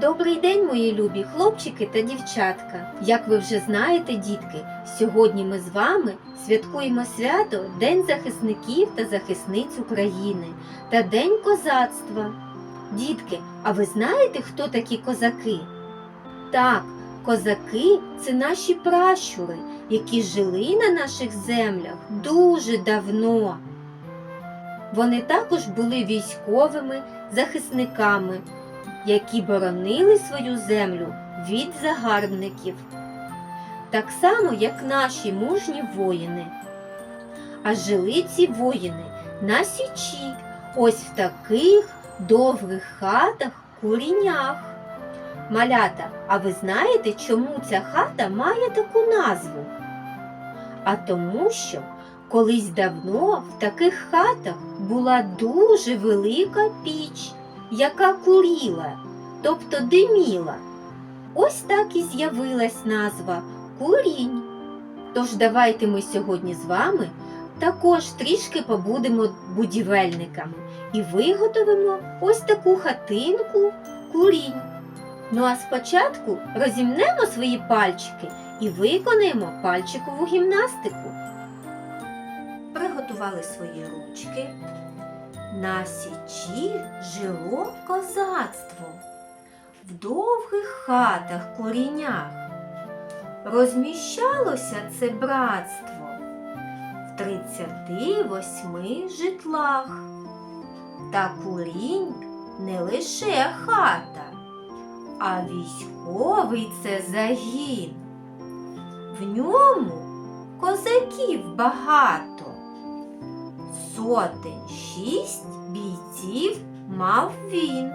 Добрий день, мої любі хлопчики та дівчатка. Як ви вже знаєте, дітки, сьогодні ми з вами святкуємо свято День захисників та захисниць України та День козацтва. Дітки, а ви знаєте, хто такі козаки? Так, козаки це наші пращури, які жили на наших землях дуже давно. Вони також були військовими захисниками, які боронили свою землю від загарбників, так само, як наші мужні воїни. А жили ці воїни на січі, ось в таких довгих хатах курінях. Малята, а ви знаєте, чому ця хата має таку назву? А тому, що колись давно в таких хатах була дуже велика піч, яка куріла, тобто диміла. Ось так і з'явилась назва курінь. Тож давайте ми сьогодні з вами також трішки побудемо будівельниками і виготовимо ось таку хатинку курінь. Ну а спочатку розімнемо свої пальчики і виконаємо пальчикову гімнастику. Приготували свої ручки. На січі жило козацтво в довгих хатах курінях. Розміщалося це братство в 38 житлах. Та курінь не лише хата, а військовий це загін. В ньому козаків багато. Сотень шість бійців мав він.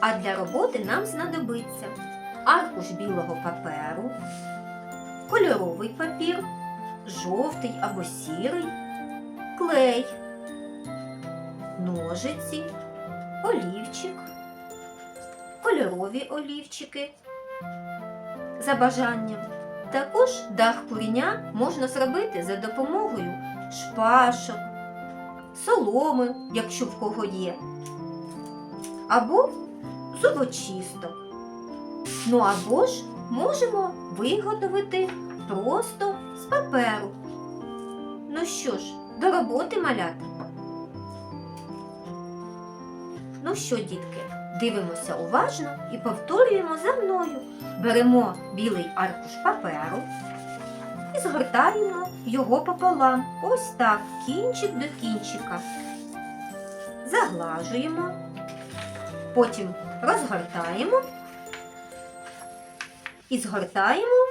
А для роботи нам знадобиться аркуш білого паперу, кольоровий папір, жовтий або сірий, клей, ножиці, олівчик, кольорові олівчики. За бажанням. Також дах куріння можна зробити за допомогою шпашок, соломи, якщо в кого є, або зубочисток. Ну або ж можемо виготовити просто з паперу. Ну що ж, до роботи малята. Ну що, дітки, дивимося уважно і повторюємо за мною. Беремо білий аркуш паперу і згортаємо його пополам. Ось так, кінчик до кінчика. Заглажуємо, потім розгортаємо і згортаємо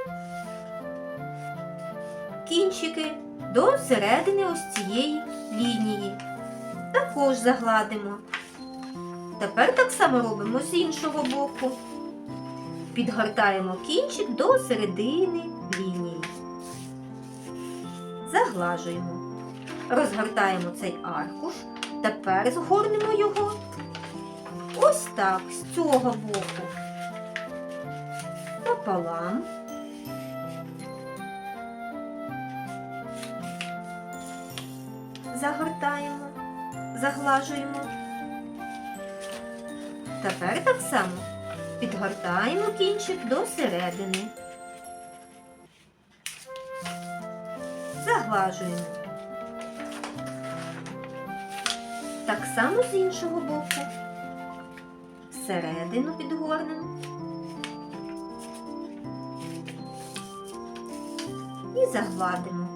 кінчики до середини ось цієї лінії. Також загладимо. Тепер так само робимо з іншого боку. Підгортаємо кінчик до середини лінії. Заглажуємо. Розгортаємо цей аркуш. Тепер згорнемо його ось так, з цього боку. Пополам. Загортаємо, заглажуємо. Тепер так само підгортаємо кінчик до середини. Заглажуємо. Так само з іншого боку. Всередину підгорнемо. І загладимо.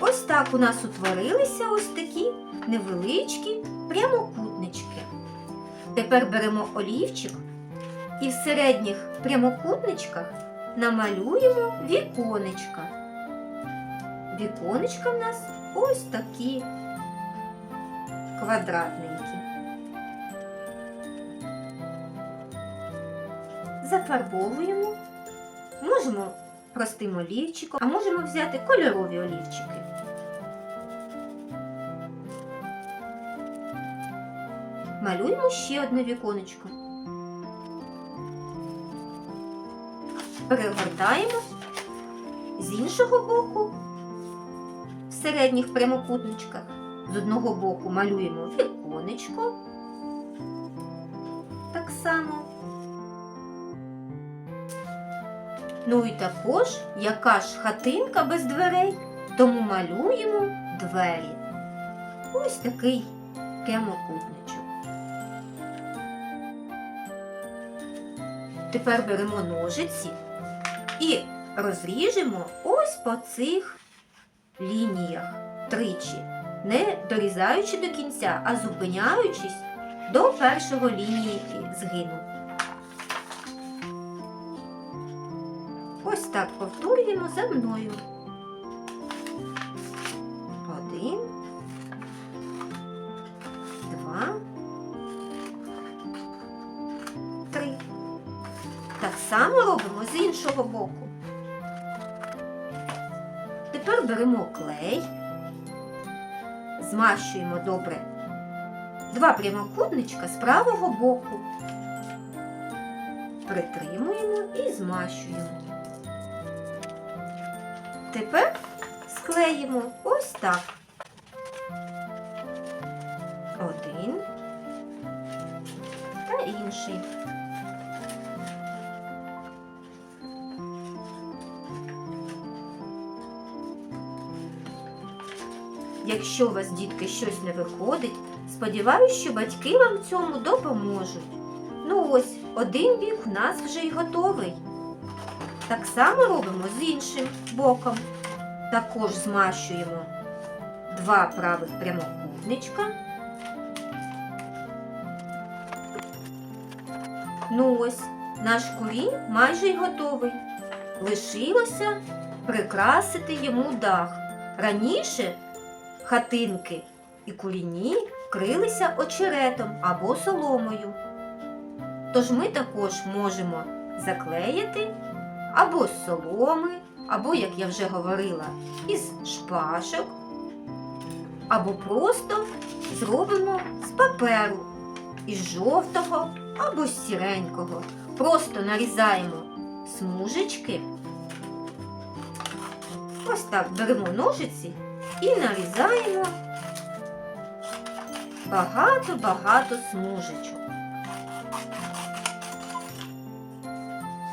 Ось так у нас утворилися ось такі невеличкі прямокутнички. Тепер беремо олівчик і в середніх прямокутничках намалюємо віконечка. Віконечка в нас ось такі квадратненькі. Зафарбовуємо. Можемо простим олівчиком, а можемо взяти кольорові олівчики. Малюємо ще одне віконечко. Перегортаємо з іншого боку в середніх прямокутничках. З одного боку малюємо віконечко, так само. Ну і також, яка ж хатинка без дверей, тому малюємо двері. Ось такий прямокутничок. Тепер беремо ножиці і розріжемо ось по цих лініях тричі, не дорізаючи до кінця, а зупиняючись до першого лінії згину. Ось так повторюємо за мною. Так само робимо з іншого боку. Тепер беремо клей, змащуємо добре два прямокутничка з правого боку. Притримуємо і змащуємо. Тепер склеїмо ось так. Один та інший. Якщо у вас, дітки, щось не виходить, сподіваюсь, що батьки вам цьому допоможуть. Ну ось, один бік у нас вже й готовий. Так само робимо з іншим боком. Також змащуємо два правих прямокутничка. Ну ось, наш курінь майже й готовий. Лишилося прикрасити йому дах. Раніше хатинки і куріні крилися очеретом або соломою. Тож ми також можемо заклеїти або з соломи, або, як я вже говорила, із шпажок, або просто зробимо з паперу, із жовтого або з сіренького. Просто нарізаємо смужечки. Ось так беремо ножиці і нарізаємо багато-багато смужечок.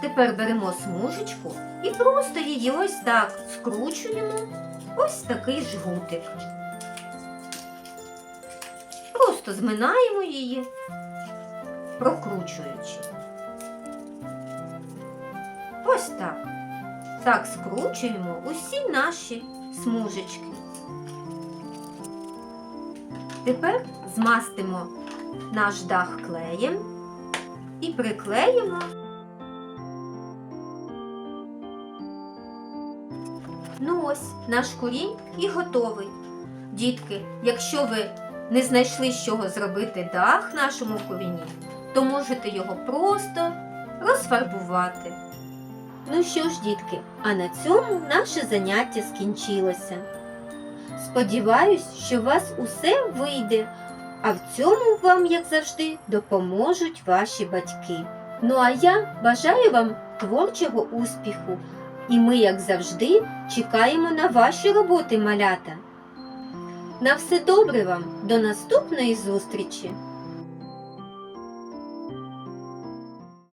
Тепер беремо смужечку і просто її ось так скручуємо ось такий жгутик. Просто зминаємо її, прокручуючи. Ось так. Так скручуємо усі наші смужечки. Тепер змастимо наш дах клеєм і приклеїмо. Ну ось, наш курінь і готовий. Дітки, якщо ви не знайшли з чого зробити дах нашому куріні, то можете його просто розфарбувати. Ну що ж, дітки, а на цьому наше заняття скінчилося. Сподіваюсь, що у вас усе вийде, а в цьому вам, як завжди, допоможуть ваші батьки. Ну а я бажаю вам творчого успіху, і ми, як завжди, чекаємо на ваші роботи, малята. На все добре вам, до наступної зустрічі!